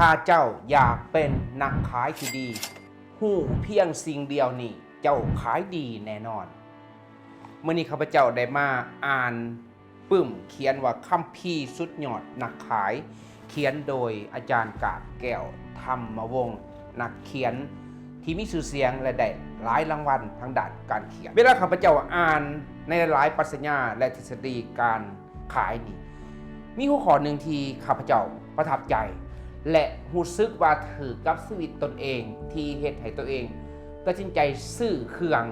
ถ้าเจ้าอยากเป็นนักขายที่ดี หูเพียงสิ่งเดียวนี่ เจ้าขายดีแน่นอน เมื่อนี้ข้าพเจ้าได้มาอ่านปึ้มเขียนว่าคัมภีร์สุดยอดนักขาย เขียนโดยอาจารย์กาบแก้วธรรมวงศ์นักเขียนที่มีชื่อเสียงและได้หลายรางวัลทางด้านการเขียน เวลาข้าพเจ้าอ่านในหลายปรัชญาและทฤษฎีการขายนี่มีหัวข้อหนึ่งที่ข้าพเจ้าประทับใจ และรู้สึกว่าถือกับชีวิตตนเอง ที่เหตุให้ตัวเองตัดสินใจซื้อเครื่อง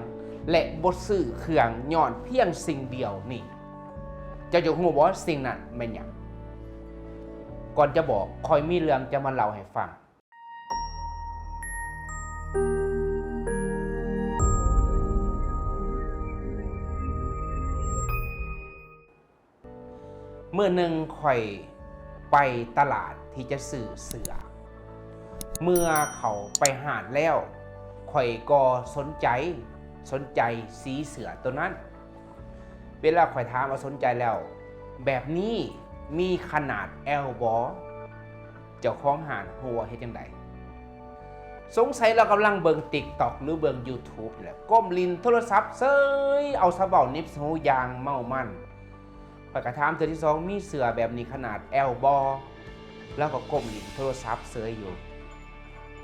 และบดซื้อเครื่องย้อนเพียงสิ่งเดียวนี่จะจะหูบอกว่าสิ่งนั้นเป็นอย่างก่อนจะบอกคอยมีเรื่องจะมาเล่าให้ฟังเมื่อหนึ่งข่อย ไปตลาดที่จะซื้อเสือ เมื่อเขาไปหาดแล้วข่อยก็สนใจสนใจสีเสือตัวนั้น เวลาข่อยถามว่าสนใจแล้ว แบบนี้มีขนาดแอลบอเจ้าของหาดหัวเฮ็ดจังไดสงสัยเรากำลังเบิงติ๊กตอกหรือเบิง YouTube แหละก้มลินโทรศัพท์เซยเอาสะเบานิบหูยางเมามัน ปกระถามเธอที่สองมีเสือแบบนี้ขนาดแอลบอแล้วก็ก้มหลินโทรศัพท์เสยอยู่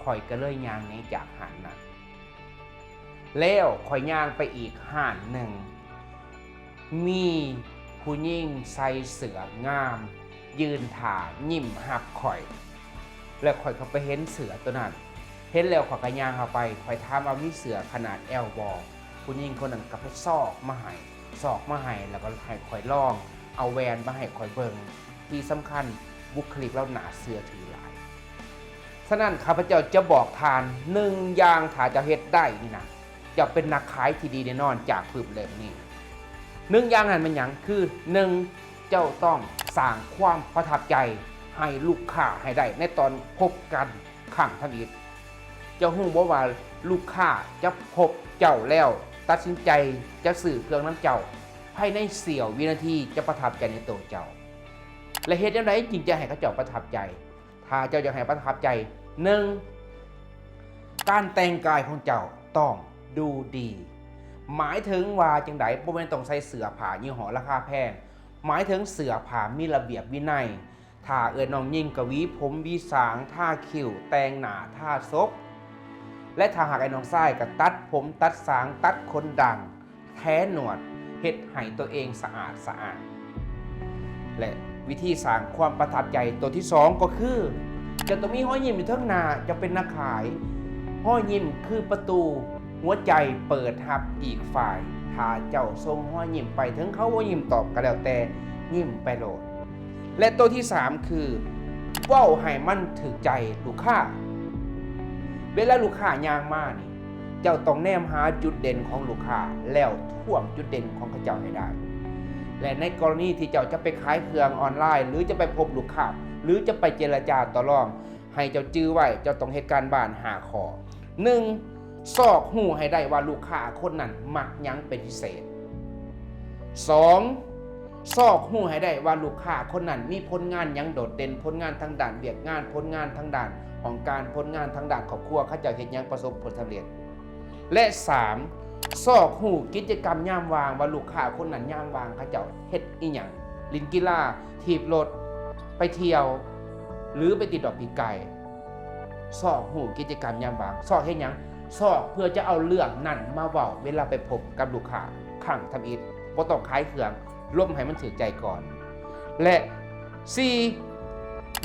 ข่อยก็เลยยางนี้จากหันนั้นแล้วข่อยย่างไปอีกห่านหนึ่ง มีผู้หญิงใส่เสืองาม ยืนถ่ายิ้มหักข่อย แล้วข่อยก็ไปเห็นเสือตัวนั้น เห็นแล้วข่อยก็ย่างเข้าไปข่อยถามว่ามีเสือขนาดแอลบอผู้หญิงคนนั้นก็ไปซอกมาให้ซอกมาให้แล้วก็ให้ข่อยลอง เอาแวนมาให้ข่อยเบิงที่สำคัญบุคลิกเราหนาเสือถือหลายฉะนั้นข้าพเจ้าจะบอกทานหนึ่งอย่างถ้าจะเฮ็ดได้นี่นะจะเป็นนักขายที่ดีแน่นอนจากพืบเล่มนี้หนึ่งอย่างนั้นมันหยังคือหนึ่งเจ้าต้องสร้างความประทับใจให้ลูกค้าให้ได้ ในตอนพบกันข้างทางอีกเจ้าหูบอกว่าลูกค้าจะพบเจ้าแล้ว ตัดสินใจจะสื่อเครื่องน้ำเจ้า ภายในเสี้ยววินาทีจะประทับใจในตัวเจ้า และเหตุยังไงจึงจะให้เขาเจ้าประทับใจ ถ้าเจ้าอยากให้ประทับใจหนึ่งการแต่งกายของเจ้าต้องดูดี หมายถึงว่าจังไดบ่แม่นต้องใส่เสื้อผ้ายี่ห้อราคาแพง หมายถึงเสื้อผ้ามีระเบียบวินัยถ้าเอิ้นน้องยิ่งกวีผมวีสางท่าคิ้วแต่งหน้าท่าซบและถ้าหากไอ้น้องทรายก็ตัดผมตัดสางตัดขนดัง แท้หนวด เฮ็ดให้ตัวเองสะอาดสะอาด และวิธีสร้างความประทับใจตัวที่สองก็คือ จะต้องมีห้อยยิ้มอยู่ทั้งหนาจะเป็นนักขายห้อยยิ้มคือประตู หัวใจเปิดหับอีกฝ่าย ถ้าเจ้าทรงห้อยยิ้มไปถึงเขาว่ายิ้มตอบก็แล้วแต่ยิ้มไปโหลด และตัวที่สามคือเว้าให้มันถึกใจลูกค้า เวลาลูกค้ายางมานี่ เจ้าต้องแนมหาจุดเด่นของลูกค้าแล้วท่วงจุดเด่นของเขาเจ้าให้ได้ และในกรณีที่เจ้าจะไปขายเครื่องออนไลน์ หรือจะไปพบลูกค้าหรือจะไปเจรจาต่อรอง ให้เจ้าจื้อไว้เจ้าต้องเหตุการณ์บ้านหาขอหนึ่งซอกหูให้ได้ว่าลูกค้าคนนั้นมักยังเป็นพิเศษสองซอกหูให้ได้ว่าลูกค้าคนนั้นมีผลงานยังโดดเด่นผลงานทางด้านเบียกงานผลงานทางด้านของการผลงานทางด้านครอบครัวเขาเจะเห็นยังประสบผลสำเร็จ และสามซอกหูกิจกรรมย่ามวางว่าลูกค้าคนนั้นย่ามวางเขาเจ้าเฮ็ดอีหยังลินกีฬาถีบรถไปเที่ยว หรือไปติดดอกปีไก่ซอกหูกิจกรรมย่ามวางซอกเฮ็ดหยังซอกเพื่อจะเอาเรื่องนั่นมาเว้าเวลาไปพบกับลูกค้าข้างทำอิฐบ่ต้องขายเครื่องร่วมให้มันถือใจก่อน และสี่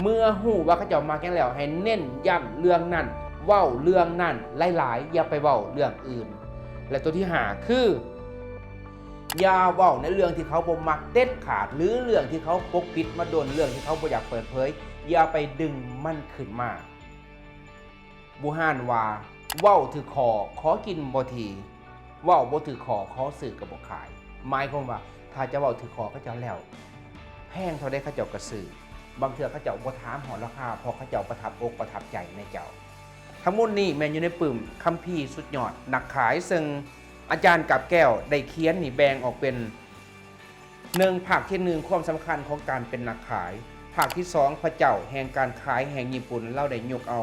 เมื่อหูว่าเขาเจ้ามาแก่แล้วให้เน้นย้ำเรื่องนั้น เว้าเรื่องนั้นหลายๆอย่าไปเว้าเรื่องอื่น และตัวที่หาคืออย่าเว้าในเรื่องที่เขาบ่มักเด็ดขาด หรือเรื่องที่เขาปกปิดมาโดนเรื่องที่เขาบ่อยากเปิดเผย อย่าไปดึงมันขึ้นมาบูฮานว่าเว้าถือคอขอกินบ่ทีเว้าบ่ถือคอขอสื่อกับบ่ขายหมายความว่า ถ้าจะเว้าถือคอเขาเจ้าแล้วแพงเท่าได้เขาเจ้ากระสือบางเทื่อเขาเจ้าบ่ถามหอราคาพอเขาเจ้าประทับอกประทับใจในเจ้า ทั้งหมดนี้แมนอยู่ในปึ่มคัมภีร์สุดยอดนักขายซึ่งอาจารย์กับแก้วได้เขียนนี่แบ่งออกเป็นหนึ่งภาคที่หนึ่งความสำคัญของการเป็นนักขาย ภาคที่สองพระเจ้าแห่งการขายแห่งญี่ปุ่นเล่าได้ยกเอา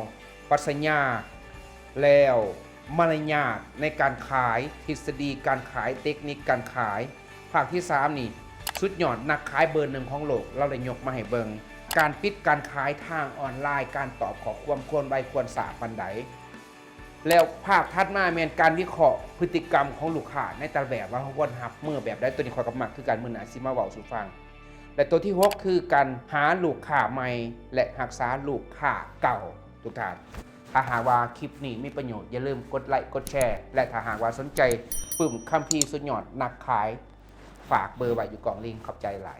ปรัชญาแล้วมารยาทในการขายทฤษฎีการขายเทคนิคการขาย ภาคที่สามนี่สุดยอดนักขายเบอร์หนึ่งของโลก เราได้ยกมาให้เบิง การปิดการขายทางออนไลน์ การตอบขอความควรใบควรสาปันไดแล้วภาคทัดมาแมนการวิเคราะห์พฤติกรรมของลูกค้าในแต่แบบว่าเขาควรหับเมื่อแบบได้ตัวนี้ขอยกับมักคือการมือหนาซิมาเว้าสู่ฟังและตัวที่ 6 คือการหาลูกค้าใหม่ และรักษาลูกค้าเก่าทุกท่านถ้าหากว่าคลิปนี้มีประโยชน์อย่าลืมกดไลค์กดแชร์ และถ้าหากว่าสนใจปุ่มคัมภีร์สุดยอดนักขาย ฝากเบอร์ไว้อยู่กล่องลิงก์ขอบใจหลาย